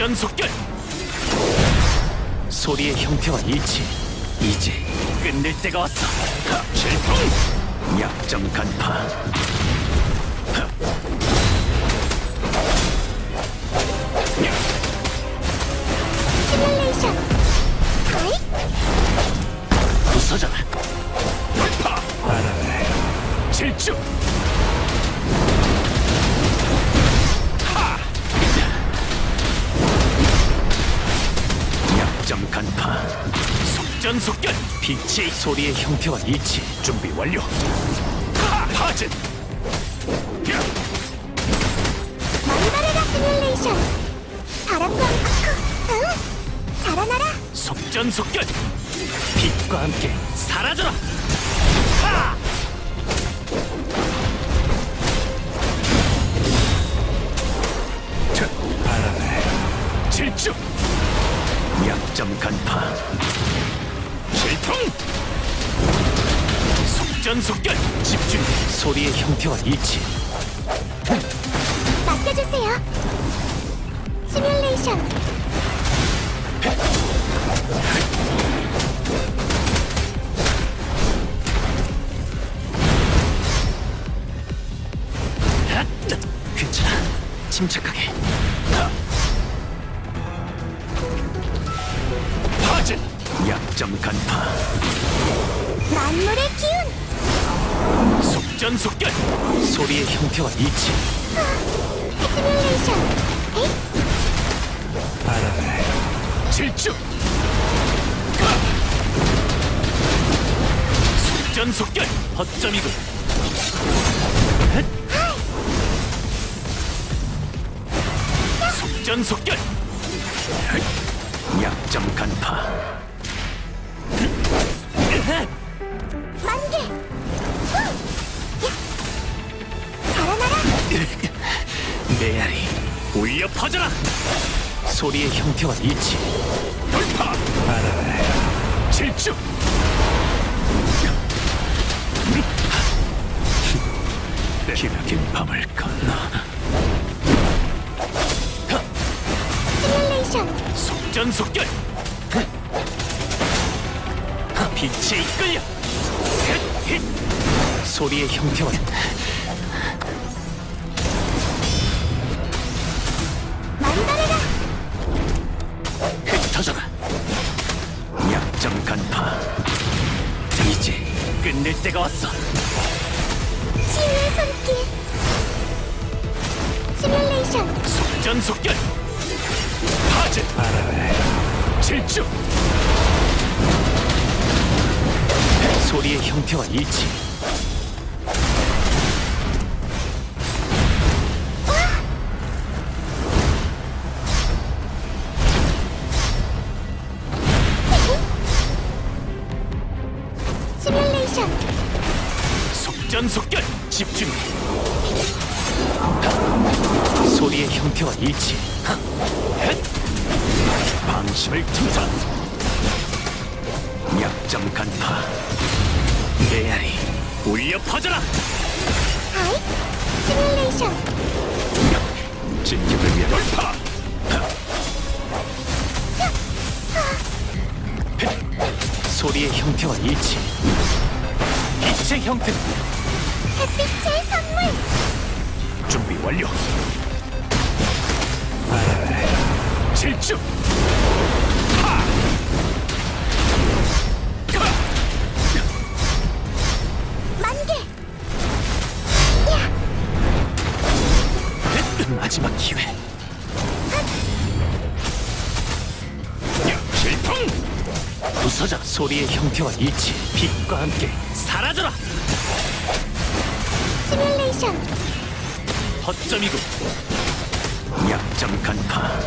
시뮬레이션 속전속결. 소리의 형태와 일치. 이제 끝낼 때가 왔어. 질풍 약점 간파. 하. 시뮬레이션. 하이. 부서져라. 돌파. 질주 간파. 속전속결. 빛의 소리의 형태와 일치. 준비 완료. 야! 만바레가 시뮬레이션. 바람과 크크 응? 자라나라. 속전속결. 빛과 함께 사라져라. 하! 자, 바람에 질주 약점 간파. 질풍! 속전속결! 집중! 소리의 형태와 일치. 맡겨주세요. 시뮬레이션. 하! 괜찮아. 침착하게. 하! 하진 약점 간파. 만물의 기운! 속전속결! 소리의 형태와 일치. 시뮬레이션! 에잇 질주! 속전속결! 허점이군. 헷! 속전속결! 헷! 약점 간파. 만개! 자라나라! 메아리 울려 퍼져라! 소리의 형태와 일치. 돌파! 질주! 기나긴 밤을 건너 시뮬레이션 속전속결. 빛에 이끌려. 소리의 형태와 만바레가 흩어져라. 약점 간파. 이제 끝낼 때가 왔어. 치유의 손길. 시뮬레이션. 속전속결 하즈 질주. 소리의 형태와 일치. 시뮬레이션. 속전속결. 집중. 소리의 형태와 일치. 헷! 방심을 틈타 약점 간파. 메아리 울려 퍼져라. 하이 시뮬레이션. 진격을 위한 돌파. 소리의 형태와 일치. 빛의 형태. 햇빛의 선물. 준비 완료. 질주 마지막 기회. 질풍! 부서져 소리의 형태와 일치 빛과 함께 사라져라! 시뮬레이션. 허점이고 약점 간파